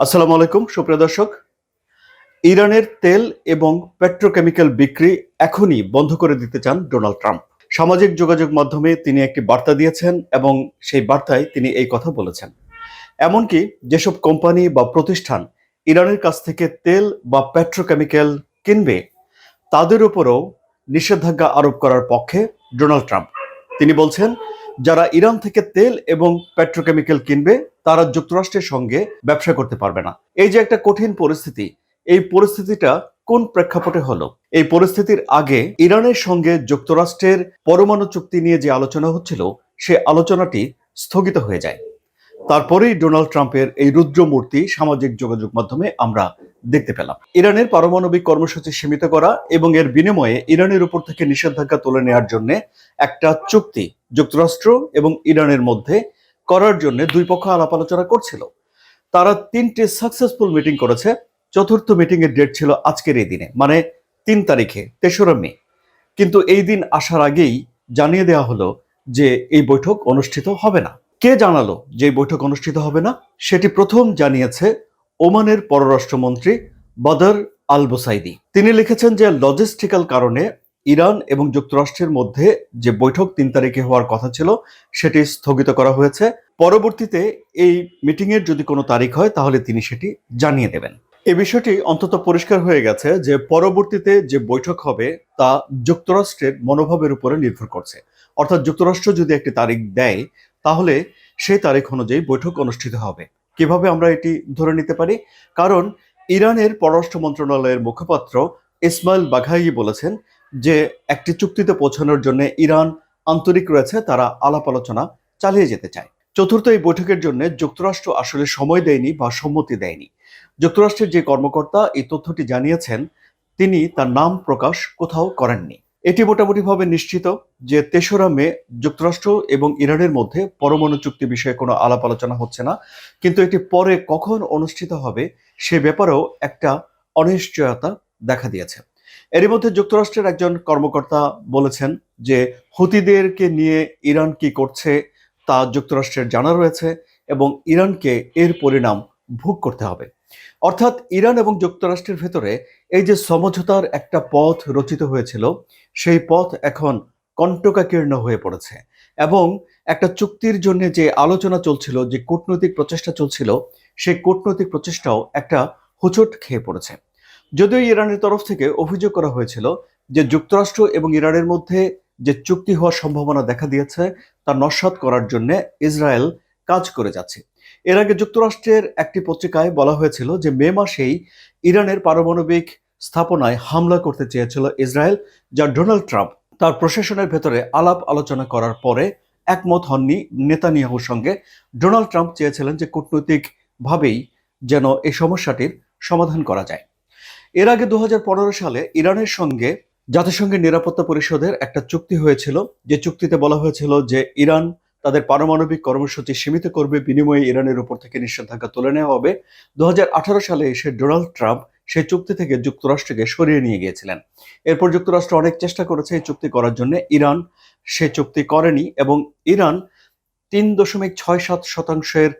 আসসালামু আলাইকুম, সুপ্রিয় দর্শক। ইরানের তেল এবং পেট্রোকেমিক্যাল বিক্রি এখনই বন্ধ করে দিতে চান ডোনাল্ড ট্রাম্প। সামাজিক যোগাযোগ মাধ্যমে তিনি একটি বার্তা দিয়েছেন এবং সেই বার্তায় তিনি এই কথা বলেছেন। এমনকি যেসব কোম্পানি বা প্রতিষ্ঠান ইরানের কাছ থেকে তেল বা পেট্রোকেমিক্যাল কিনবে, তাদের উপরও নিষেধাজ্ঞা আরোপ করার পক্ষে ডোনাল্ড ট্রাম্প। তিনি বলছেন যারা ইরান থেকে তেল এবং পেট্রোকেমিক্যাল কিনবে, তারা যুক্তরাষ্ট্রের সঙ্গে ব্যবসা করতে পারবে না। এই যে একটা কঠিন পরিস্থিতি, এই পরিস্থিতিটা কোন প্রেক্ষাপটে হলো? এই পরিস্থিতির আগে ইরানের সঙ্গে যুক্তরাষ্ট্রের পরমাণু চুক্তি নিয়ে যে আলোচনা হচ্ছিল, সে আলোচনাটি স্থগিত হয়ে যায়। তারপরেই ডোনাল্ড ট্রাম্পের এই রুদ্র মূর্তি সামাজিক যোগাযোগ মাধ্যমে আমরা দেখতে পেলাম। ইরানের পারমাণবিক কর্মসূচি সীমিত করা এবং এর বিনিময়ে ইরানের উপর থেকে নিষেধাজ্ঞা তুলে নেওয়ার জন্য একটা চুক্তি যুক্তরাষ্ট্র এবং ইরানের মধ্যে করার জন্য দুই পক্ষ আলাপ আলোচনা করছিল। তারা তিনটি সাকসেসফুল মিটিং করেছে। চতুর্থ মিটিং এর ডেট ছিল আজকের এই দিনে মানে তিন তারিখে, তেসরা মে। কিন্তু এই দিন আসার আগেই জানিয়ে দেওয়া হলো যে এই বৈঠক অনুষ্ঠিত হবে না। কে জানালো যে বৈঠক অনুষ্ঠিত হবে না? সেটি প্রথম জানিয়েছে ওমানের পররাষ্ট্রমন্ত্রী বদর আল তিনি লিখেছেন যে লজিস্টিক্যাল কারণে ইরান এবং যুক্তরাষ্ট্রের মধ্যে যে বৈঠক তিন তারিখে হওয়ার কথা ছিল, সেটি স্থগিত করা হয়েছে। পরবর্তীতে এই মিটিং এর যদি কোনো তারিখ হয়, তাহলে তিনি সেটি জানিয়ে দেবেন। এই বিষয়টি অন্তত পরিষ্কার হয়ে গেছে যে পরবর্তীতে যে বৈঠক হবে, তা যুক্তরাষ্ট্রের মনোভাবের উপরে নির্ভর করছে। অর্থাৎ যুক্তরাষ্ট্র যদি একটি তারিখ দেয় তাহলে সেই তারিখ অনুযায়ী বৈঠক অনুষ্ঠিত হবে। কীভাবে আমরা এটি ধরে নিতে পারি? কারণ ইরানের পররাষ্ট্র মন্ত্রণালয়ের মুখপাত্র ইসমাইল বাঘাই বলেছেন যে, একটি চুক্তিতে পৌঁছানোর জন্য ইরান আন্তরিক রয়েছে, তারা আলাপ আলোচনা চালিয়ে যেতে চায়। চতুর্থ এই বৈঠকের জন্য যুক্তরাষ্ট্র আসলে সময় দেয়নি বা সম্মতি দেয়নি। যুক্তরাষ্ট্রের যে কর্মকর্তা এই তথ্যটি জানিয়েছেন, তিনি তার নাম প্রকাশ কোথাও করেননি। এটি মোটামুটিভাবে নিশ্চিত যে তেসরা মে যুক্তরাষ্ট্র এবং ইরানের মধ্যে পরমাণু চুক্তি বিষয়ে কোনো আলাপ আলোচনা হচ্ছে না, কিন্তু এটি পরে কখন অনুষ্ঠিত হবে সে ব্যাপারেও একটা অনিশ্চয়তা দেখা দিয়েছে। এরই মধ্যে যুক্তরাষ্ট্রের একজন কর্মকর্তা বলেছেন যে হুতিদেরকে নিয়ে ইরান কি করছে তা যুক্তরাষ্ট্রের জানা রয়েছে এবং ইরানকে এর পরিণাম ভোগ করতে হবে। অর্থাৎ ইরান এবং যুক্তরাষ্ট্রের ভেতরে এই যে সমঝোতার একটা পথ রচিত হয়েছিল, সেই পথ এখন কণ্টকাকীর্ণ হয়ে পড়েছে এবং একটা চুক্তির জন্য যে আলোচনা চলছিল, যে কূটনৈতিক প্রচেষ্টা চলছিল, সেই কূটনৈতিক প্রচেষ্টাও একটা হুচট খেয়ে পড়েছে। যদিও ইরানের তরফ থেকে অভিযোগ করা হয়েছিল যে যুক্তরাষ্ট্র এবং ইরানের মধ্যে যে চুক্তি হওয়ার সম্ভাবনা দেখা দিয়েছে, তা নস্বাত করার জন্য ইসরায়েল কাজ করে যাচ্ছে। এর আগে যুক্তরাষ্ট্রের একটি পত্রিকায় বলা হয়েছিল যে মে মাসেই ইরানের পারমাণবিক স্থাপনায় হামলা করতে চেয়েছিল ইসরায়েল, যা ডোনাল্ড ট্রাম্প তার প্রশাসনের ভেতরে আলাপ আলোচনা করার পরে একমত হননি নেতানিয়াহুর সঙ্গে। ডোনাল্ড ট্রাম্প চেয়েছিলেন যে কূটনৈতিকভাবেই যেন এই সমস্যাটির সমাধান করা যায়। এর আগে দু হাজার পনেরো সালে ইরানের সঙ্গে জাতিসংঘের নিরাপত্তা পরিষদের একটা চুক্তি হয়েছিল। যে চুক্তিতে বলা হয়েছিল যে ইরান তাদের পারমাণবিক কর্মসূচি সীমিত করবে, বিনিময়ে ইরানের উপর থেকে নিষেধাজ্ঞা তুলে নেওয়া হবে। দু হাজার আঠারো সালে এসে ডোনাল্ড ট্রাম্প সেই চুক্তি থেকে যুক্তরাষ্ট্রকে সরিয়ে নিয়ে গিয়েছিলেন। এরপর যুক্তরাষ্ট্র অনেক চেষ্টা করেছে এই চুক্তি করার জন্য। ইরান সে চুক্তি করেনি এবং ইরান তিন দশমিক ছয় সাত শতাংশের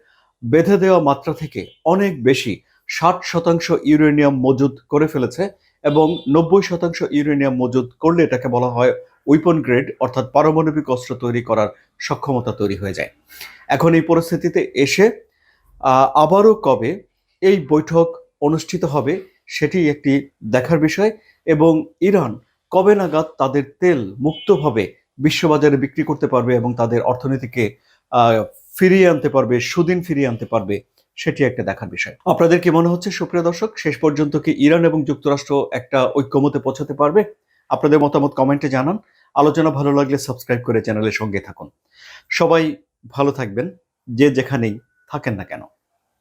বেঁধে দেওয়া মাত্রা থেকে অনেক বেশি, ষাট শতাংশ ইউরেনিয়াম মজুদ করে ফেলেছে এবং নব্বই শতাংশ ইউরেনিয়াম মজুদ করলে এটাকে বলা হয় উইপন গ্রেড অর্থাৎ পারমাণবিক অস্ত্র তৈরি করার সক্ষমতা তৈরি হয়ে যায়। এখন এই পরিস্থিতিতে এসে আবারও কবে এই বৈঠক অনুষ্ঠিত হবে সেটি একটি দেখার বিষয় এবং ইরান কবে নাগাদ তাদের তেল মুক্তভাবে বিশ্ববাজারে বিক্রি করতে পারবে এবং তাদের অর্থনীতিকে ফিরিয়ে আনতে পারবে, সুদিন ফিরিয়ে আনতে পারবে, সেটি একটা দেখার বিষয়। আপনাদের কি মনে হচ্ছে সুপ্রিয় দর্শক? শেষ পর্যন্ত কি ইরান এবং যুক্তরাষ্ট্র একটা ঐক্যমতে পৌঁছাতে পারবে? আপনাদের মতামত কমেন্টে জানান। আলোচনা ভালো লাগলে সাবস্ক্রাইব করে চ্যানেলের সঙ্গে থাকুন। সবাই ভালো থাকবেন, যে যেখানেই থাকেন না কেন।